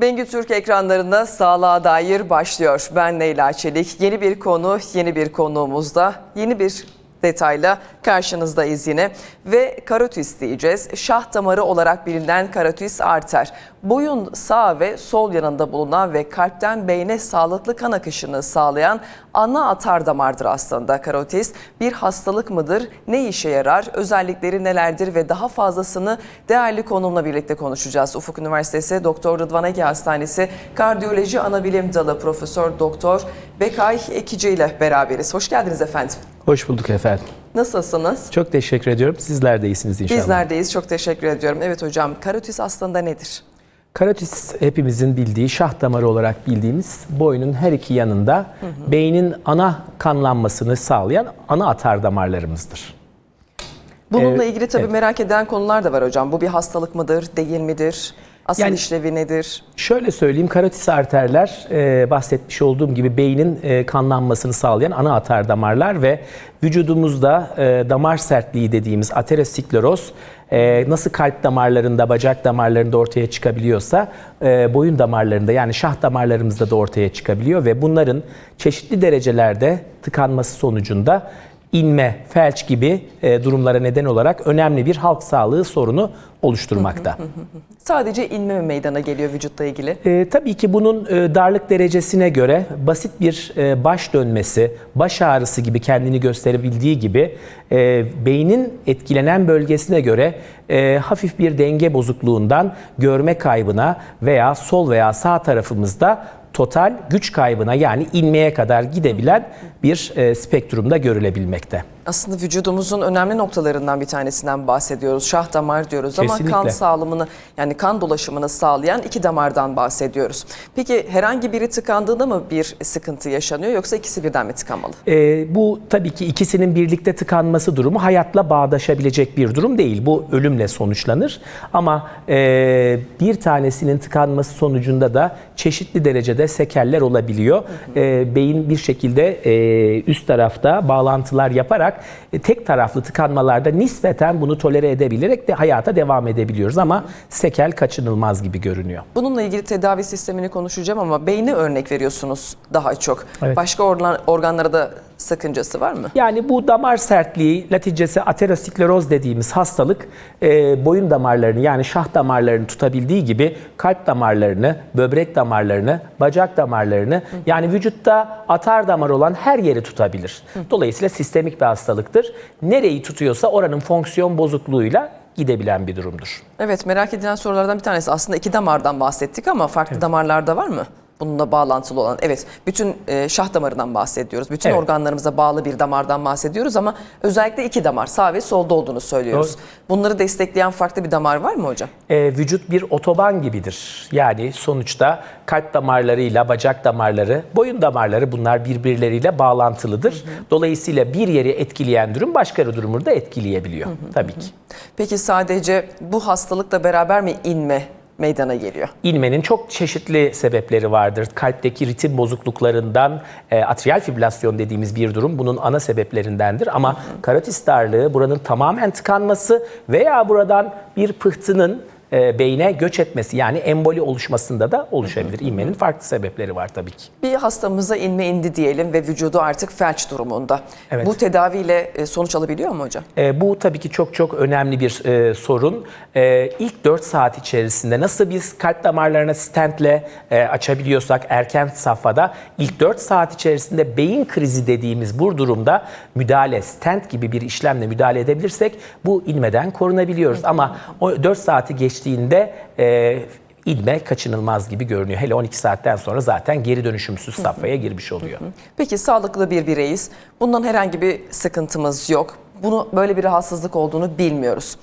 Bengü Türk ekranlarında sağlığa dair başlıyor. Ben Leyla Çelik. Yeni bir konu, yeni bir konuğumuzda, yeni bir detayla karşınızdayız yine. Ve karotis diyeceğiz. Şah damarı olarak bilinen karotis arter. Boyun sağ ve sol yanında bulunan ve kalpten beyne sağlıklı kan akışını sağlayan ana atar damardır aslında karotis. Bir hastalık mıdır? Ne işe yarar? Özellikleri nelerdir ve daha fazlasını değerli konumla birlikte konuşacağız. Ufuk Üniversitesi Doktor Rıdvan Ege Hastanesi Kardiyoloji Anabilim Dalı Profesör Doktor Bekay Ekici ile beraberiz. Hoş geldiniz efendim. Hoş bulduk efendim. Nasılsınız? Çok teşekkür ediyorum. Sizler de iyisiniz inşallah. Bizlerdeyiz. Çok teşekkür ediyorum. Evet hocam karotis aslında nedir? Karotis hepimizin bildiği şah damarı olarak bildiğimiz boynun her iki yanında beynin ana kanlanmasını sağlayan ana atar damarlarımızdır. Bununla Ee, ilgili tabii evet. merak eden konular da var hocam. Bu bir hastalık mıdır, değil midir? Asıl Yani- işlevi nedir? Şöyle söyleyeyim karotis arterler e, bahsetmiş olduğum gibi beynin e, kanlanmasını sağlayan ana atar damarlar ve vücudumuzda e, damar sertliği dediğimiz ateroskleroz e, nasıl kalp damarlarında, bacak damarlarında ortaya çıkabiliyorsa e, boyun damarlarında yani şah damarlarımızda da ortaya çıkabiliyor ve bunların çeşitli derecelerde tıkanması sonucunda inme, felç gibi e, durumlara neden olarak önemli bir halk sağlığı sorunu oluşturmakta. Sadece inme mi meydana geliyor vücutla ilgili? E, tabii ki bunun e, darlık derecesine göre basit bir e, baş dönmesi, baş ağrısı gibi kendini gösterebildiği gibi e, beynin etkilenen bölgesine göre e, hafif bir denge bozukluğundan görme kaybına veya sol veya sağ tarafımızda total güç kaybına yani inmeye kadar gidebilen bir e, spektrumda görülebilmekte. Aslında vücudumuzun önemli noktalarından bir tanesinden bahsediyoruz. Şah damar diyoruz ama Kesinlikle. kan sağlamını yani kan dolaşımını sağlayan iki damardan bahsediyoruz. Peki herhangi biri tıkandığında mı bir sıkıntı yaşanıyor yoksa ikisi birden mi tıkanmalı? E, bu tabii ki ikisinin birlikte tıkanması durumu hayatla bağdaşabilecek bir durum değil. Bu ölümle sonuçlanır. Ama e, bir tanesinin tıkanması sonucunda da çeşitli derecede sekeller olabiliyor. E, beyin bir şekilde e, üst tarafta bağlantılar yaparak e, tek taraflı tıkanmalarda nispeten bunu tolere edebilerek de hayata devam edebiliyoruz. Ama sekel kaçınılmaz gibi görünüyor. Bununla ilgili tedavi sistemini konuşacağım ama beyni örnek veriyorsunuz daha çok. Evet. Başka organ, organlara da sakıncası var mı? Yani bu damar sertliği, laticesi ateroskleroz dediğimiz hastalık e, boyun damarlarını yani şah damarlarını tutabildiği gibi kalp damarlarını, böbrek damarlarını, bacak damarlarını yani vücutta atar damar olan her yeri tutabilir. Dolayısıyla sistemik bir hastalıktır. Nereyi tutuyorsa oranın fonksiyon bozukluğuyla gidebilen bir durumdur. Evet merak edilen sorulardan bir tanesi. Aslında iki damardan bahsettik ama farklı damarlarda var mı? Bununla bağlantılı olan. Evet bütün e, şah damarından bahsediyoruz. Bütün Evet. organlarımıza bağlı bir damardan bahsediyoruz ama özellikle iki damar sağ ve solda olduğunu söylüyoruz. Bunları destekleyen farklı bir damar var mı hocam? E, vücut bir otoban gibidir. Yani sonuçta kalp damarlarıyla bacak damarları, boyun damarları bunlar birbirleriyle bağlantılıdır. Dolayısıyla bir yeri etkileyen durum başka bir durumu da etkileyebiliyor tabii ki. Peki sadece bu hastalıkla beraber mi inme meydana geliyor? İnmenin çok çeşitli sebepleri vardır. Kalpteki ritim bozukluklarından e, atrial fibrilasyon dediğimiz bir durum bunun ana sebeplerindendir. Ama karotis darlığı buranın tamamen tıkanması veya buradan bir pıhtının e, beyne göç etmesi yani emboli oluşmasında da oluşabilir. İnmenin farklı sebepleri var tabii ki. Bir hastamıza inme indi diyelim ve vücudu artık felç durumunda. Evet. Bu tedaviyle e, sonuç alabiliyor mu hocam? E, bu tabii ki çok çok önemli bir e, sorun. E, ilk 4 saat içerisinde nasıl biz kalp damarlarına stentle e, açabiliyorsak erken safhada ilk 4 saat içerisinde beyin krizi dediğimiz bu durumda müdahale, stent gibi bir işlemle müdahale edebilirsek bu inmeden korunabiliyoruz. Ama o 4 saati geçtiğinde e, inme kaçınılmaz gibi görünüyor. Hele 12 saatten sonra zaten geri dönüşümsüz safhaya girmiş oluyor. Peki sağlıklı bir bireyiz. Bundan herhangi bir sıkıntımız yok. Bunu böyle bir rahatsızlık olduğunu bilmiyoruz.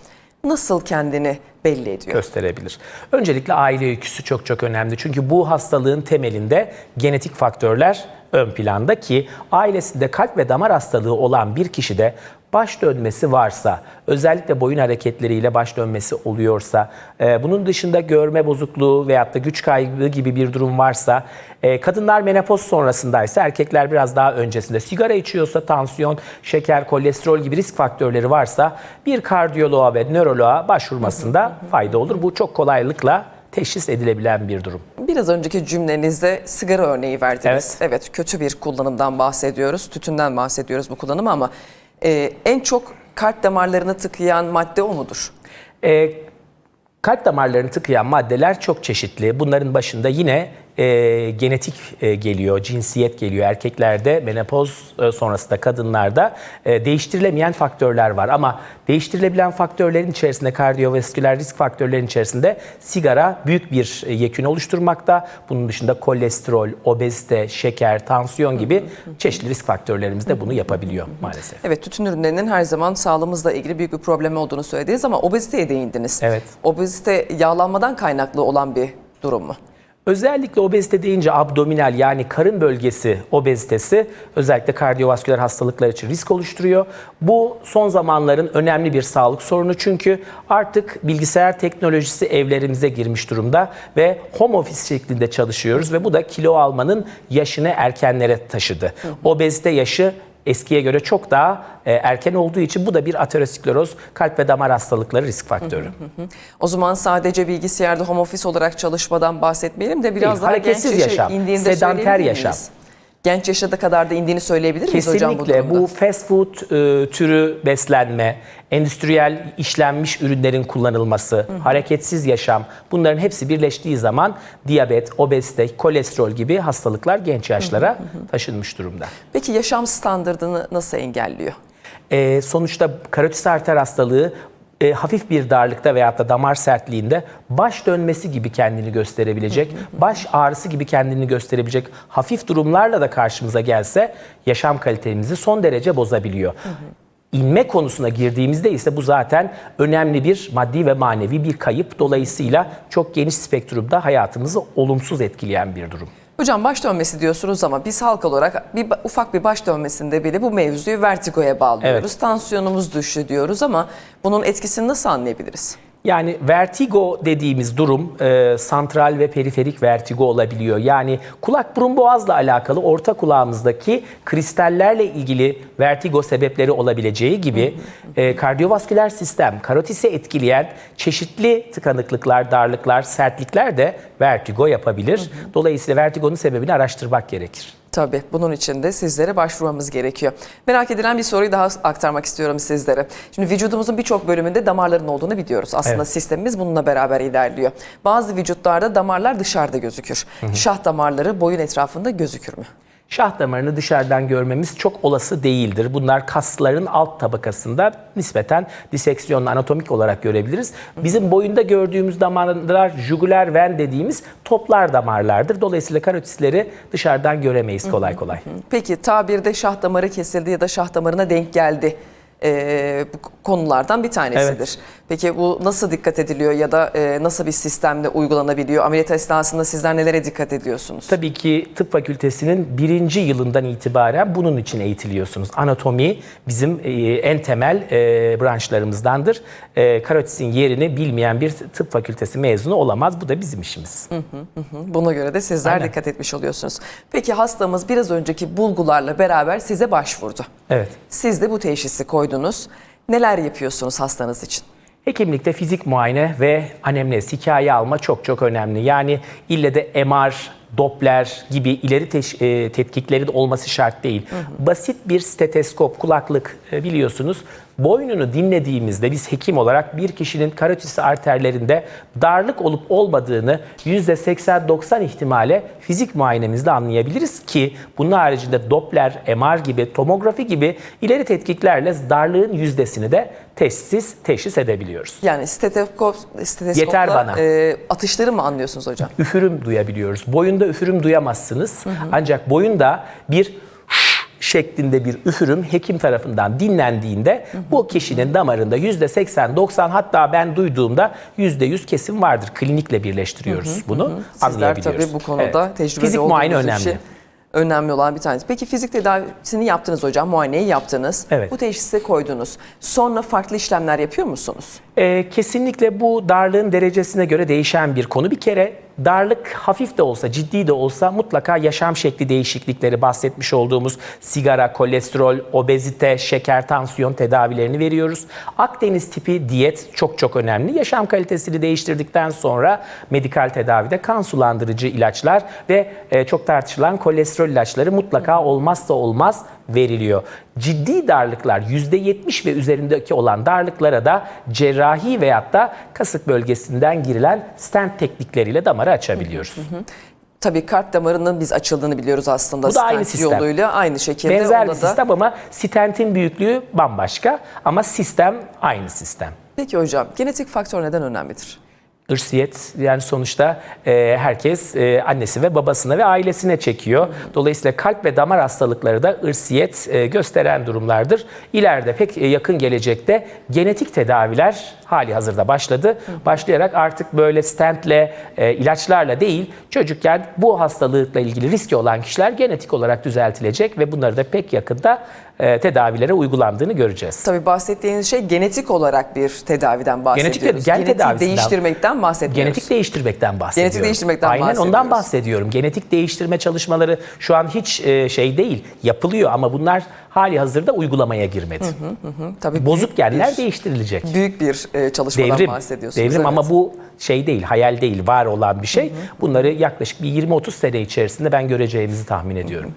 Nasıl kendini belli ediyor? gösterebilir. Öncelikle aile öyküsü çok çok önemli. Çünkü bu hastalığın temelinde genetik faktörler ön planda ki ailesinde kalp ve damar hastalığı olan bir kişide baş dönmesi varsa, özellikle boyun hareketleriyle baş dönmesi oluyorsa, e, bunun dışında görme bozukluğu veyahut da güç kaybı gibi bir durum varsa, e, kadınlar menopoz sonrasındaysa, erkekler biraz daha öncesinde sigara içiyorsa, tansiyon, şeker, kolesterol gibi risk faktörleri varsa bir kardiyoloğa ve nöroloğa başvurmasında fayda olur. Bu çok kolaylıkla teşhis edilebilen bir durum. Biraz önceki cümlenizde sigara örneği verdiniz. Evet. Evet, kötü bir kullanımdan bahsediyoruz. Tütünden bahsediyoruz bu kullanımı ama e, en çok kalp damarlarını tıkayan madde o mudur? E, kalp damarlarını tıkayan maddeler çok çeşitli. Bunların başında yine e, genetik e, geliyor, cinsiyet geliyor. Erkeklerde menopoz e, sonrasında kadınlarda e, değiştirilemeyen faktörler var. Ama değiştirilebilen faktörlerin içerisinde kardiyovasküler risk faktörlerin içerisinde sigara büyük bir e, yekün oluşturmakta. Bunun dışında kolesterol, obezite, şeker, tansiyon gibi çeşitli risk faktörlerimiz de bunu yapabiliyor maalesef. Evet, tütün ürünlerinin her zaman sağlığımızla ilgili büyük bir problem olduğunu söylediniz ama obeziteye değindiniz. Evet. Obezite yağlanmadan kaynaklı olan bir durum mu? Özellikle obezite deyince abdominal yani karın bölgesi obezitesi özellikle kardiyovasküler hastalıklar için risk oluşturuyor. Bu son zamanların önemli bir sağlık sorunu çünkü artık bilgisayar teknolojisi evlerimize girmiş durumda ve home office şeklinde çalışıyoruz ve bu da kilo almanın yaşını erkenlere taşıdı. Obezite yaşı eskiye göre çok daha e, erken olduğu için bu da bir ateroskleroz, kalp ve damar hastalıkları risk faktörü. O zaman sadece bilgisayarda home office olarak çalışmadan bahsetmeyelim de biraz Değil, daha hareketsiz genç yaşam, indiğinde sedanter yaşam. miyiz? Genç yaşa kadar da indiğini söyleyebilir miyiz hocam bu Kesinlikle bu fast food e, türü beslenme, endüstriyel işlenmiş ürünlerin kullanılması, hareketsiz yaşam bunların hepsi birleştiği zaman diyabet, obezite, kolesterol gibi hastalıklar genç yaşlara taşınmış durumda. Peki yaşam standartını nasıl engelliyor? E, sonuçta karotis arter hastalığı e, hafif bir darlıkta veyahut da damar sertliğinde baş dönmesi gibi kendini gösterebilecek, baş ağrısı gibi kendini gösterebilecek hafif durumlarla da karşımıza gelse yaşam kalitemizi son derece bozabiliyor. İnme konusuna girdiğimizde ise bu zaten önemli bir maddi ve manevi bir kayıp. Dolayısıyla çok geniş spektrumda hayatımızı olumsuz etkileyen bir durum. Hocam baş dönmesi diyorsunuz ama biz halk olarak bir ufak bir baş dönmesinde bile bu mevzuyu vertigoya bağlıyoruz. Evet. Tansiyonumuz düştü diyoruz ama bunun etkisini nasıl anlayabiliriz? Yani vertigo dediğimiz durum e, santral ve periferik vertigo olabiliyor. Yani kulak burun boğazla alakalı orta kulağımızdaki kristallerle ilgili vertigo sebepleri olabileceği gibi e, kardiyovasküler sistem, karotisi etkileyen çeşitli tıkanıklıklar, darlıklar, sertlikler de vertigo yapabilir. Dolayısıyla vertigonun sebebini araştırmak gerekir. Tabii bunun için de sizlere başvurmamız gerekiyor. Merak edilen bir soruyu daha aktarmak istiyorum sizlere. Şimdi vücudumuzun birçok bölümünde damarların olduğunu biliyoruz. Aslında Evet. sistemimiz bununla beraber ilerliyor. Bazı vücutlarda damarlar dışarıda gözükür. Şah damarları boyun etrafında gözükür mü? Şah damarını dışarıdan görmemiz çok olası değildir. Bunlar kasların alt tabakasında nispeten diseksiyonla anatomik olarak görebiliriz. Bizim boyunda gördüğümüz damarlar jugular ven dediğimiz toplar damarlardır. Dolayısıyla karotisleri dışarıdan göremeyiz kolay kolay. Peki tabirde şah damarı kesildi ya da şah damarına denk geldi. Bu konulardan bir tanesidir. Evet. Peki bu nasıl dikkat ediliyor ya da e, nasıl bir sistemde uygulanabiliyor? Ameliyat esnasında sizler nelere dikkat ediyorsunuz? Tabii ki tıp fakültesinin birinci yılından itibaren bunun için eğitiliyorsunuz. Anatomi bizim e, en temel e, branşlarımızdandır. E, karotisin yerini bilmeyen bir tıp fakültesi mezunu olamaz. Bu da bizim işimiz. Buna göre de sizler Aynen. dikkat etmiş oluyorsunuz. Peki hastamız biraz önceki bulgularla beraber size başvurdu. Evet. Siz de bu teşhisi koydunuz. Neler yapıyorsunuz hastanız için? Hekimlikte fizik muayene ve anemnez hikaye alma çok çok önemli. Yani ille de MR, Doppler gibi ileri teş- e, tetkiklerin olması şart değil. Basit bir steteskop, kulaklık e, biliyorsunuz. Boynunu dinlediğimizde biz hekim olarak bir kişinin karotis arterlerinde darlık olup olmadığını %80-90 ihtimale fizik muayenemizde anlayabiliriz ki bunun haricinde Doppler, MR gibi, tomografi gibi ileri tetkiklerle darlığın yüzdesini de teşhis, teşhis edebiliyoruz. Yani steteskop, steteskopla Yeter bana. e, atışları mı anlıyorsunuz hocam? üfürüm duyabiliyoruz. Boyunda üfürüm duyamazsınız. Ancak boyunda bir şeklinde bir üfürüm hekim tarafından dinlendiğinde bu kişinin damarında %80-90 hatta ben duyduğumda %100 kesim vardır. Klinikle birleştiriyoruz bunu. Sizler anlayabiliyoruz. tabii bu konuda Evet. tecrübeli Fizik muayene önemli. için önemli olan bir tanesi. Peki fizik tedavisini yaptınız hocam, muayeneyi yaptınız. Evet. Bu teşhisi koydunuz. Sonra farklı işlemler yapıyor musunuz? Ee, kesinlikle bu darlığın derecesine göre değişen bir konu. Bir kere darlık hafif de olsa, ciddi de olsa mutlaka yaşam şekli değişiklikleri bahsetmiş olduğumuz sigara, kolesterol, obezite, şeker, tansiyon tedavilerini veriyoruz. Akdeniz tipi diyet çok çok önemli. Yaşam kalitesini değiştirdikten sonra medikal tedavide kan sulandırıcı ilaçlar ve e, çok tartışılan kolesterol ilaçları mutlaka olmazsa olmaz veriliyor. Ciddi darlıklar %70 ve üzerindeki olan darlıklara da cerrahi veyahut da kasık bölgesinden girilen stent teknikleriyle damarı açabiliyoruz. Tabii kalp damarının biz açıldığını biliyoruz aslında. Bu da aynı stent sistem. yoluyla aynı şekilde. Benzer bir da- sistem ama stentin büyüklüğü bambaşka ama sistem aynı sistem. Peki hocam genetik faktör neden önemlidir? Irsiyet yani sonuçta e, herkes e, annesi ve babasına ve ailesine çekiyor. Dolayısıyla kalp ve damar hastalıkları da ırsiyet e, gösteren durumlardır. İleride pek e, yakın gelecekte genetik tedaviler hali hazırda başladı. Başlayarak artık böyle stentle, e, ilaçlarla değil çocukken bu hastalıkla ilgili riski olan kişiler genetik olarak düzeltilecek ve bunları da pek yakında e, tedavilere uygulandığını göreceğiz. Tabii bahsettiğiniz şey genetik olarak bir tedaviden bahsediyoruz. Genetik- gen tedavisinden- değiştirmekten bahsetmiyoruz. Genetik değiştirmekten bahsediyorum. Genetik değiştirmekten Aynen ondan bahsediyoruz. bahsediyorum. Genetik değiştirme çalışmaları şu an hiç e, şey değil, yapılıyor ama bunlar hali hazırda uygulamaya girmedi. Tabii Bozuk genler bir- değiştirilecek. Büyük bir e, çalışmadan Devrim, bahsediyorsunuz. devrim evet. ama bu şey değil, hayal değil, var olan bir şey. Bunları yaklaşık bir 20-30 sene içerisinde ben göreceğimizi tahmin ediyorum.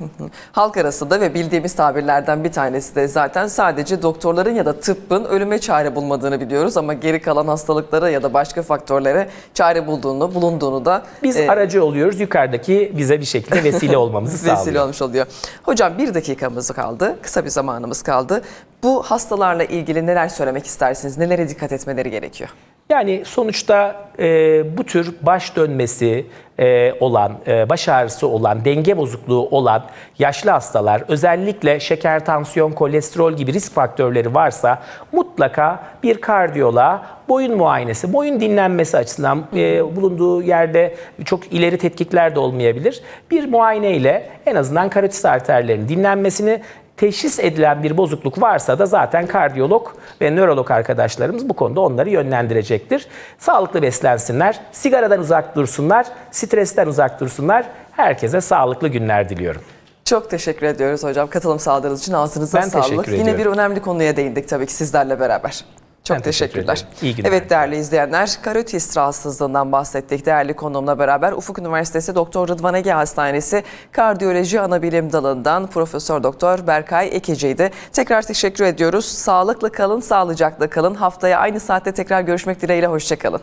Halk arasında ve bildiğimiz tabirlerden bir tanesi de zaten sadece doktorların ya da tıbbın ölüme çare bulmadığını biliyoruz ama geri kalan hastalıklara ya da başka faktörlere çare bulduğunu, bulunduğunu da Biz e, aracı oluyoruz, yukarıdaki bize bir şekilde vesile olmamızı vesile sağlıyor. olmuş oluyor. Hocam bir dakikamız kaldı, kısa bir zamanımız kaldı. Bu hastalarla ilgili neler söylemek istersiniz? Nelere dikkat etmeleri gerekiyor? Yani sonuçta e, bu tür baş dönmesi e, olan, e, baş ağrısı olan, denge bozukluğu olan yaşlı hastalar özellikle şeker, tansiyon, kolesterol gibi risk faktörleri varsa mutlaka bir kardiyoloğa boyun muayenesi, boyun dinlenmesi açısından e, bulunduğu yerde çok ileri tetkikler de olmayabilir. Bir muayene ile en azından karotis arterlerinin dinlenmesini teşhis edilen bir bozukluk varsa da zaten kardiyolog ve nörolog arkadaşlarımız bu konuda onları yönlendirecektir. Sağlıklı beslensinler, sigaradan uzak dursunlar, stresten uzak dursunlar. Herkese sağlıklı günler diliyorum. Çok teşekkür ediyoruz hocam katılım sağladığınız için ağzınıza Ben sağlık. Yine bir önemli konuya değindik tabii ki sizlerle beraber. Çok Ben teşekkür teşekkürler. ederim. İyi günler. Evet değerli izleyenler, karotis rahatsızlığından bahsettik değerli konuğumla beraber. Ufuk Üniversitesi Doktor Rıdvan Ege Hastanesi Kardiyoloji Anabilim Dalı'ndan Profesör Doktor Berkay Ekeci'ydi. Tekrar teşekkür ediyoruz. Sağlıklı kalın, sağlıcakla kalın. Haftaya aynı saatte tekrar görüşmek dileğiyle. Hoşçakalın.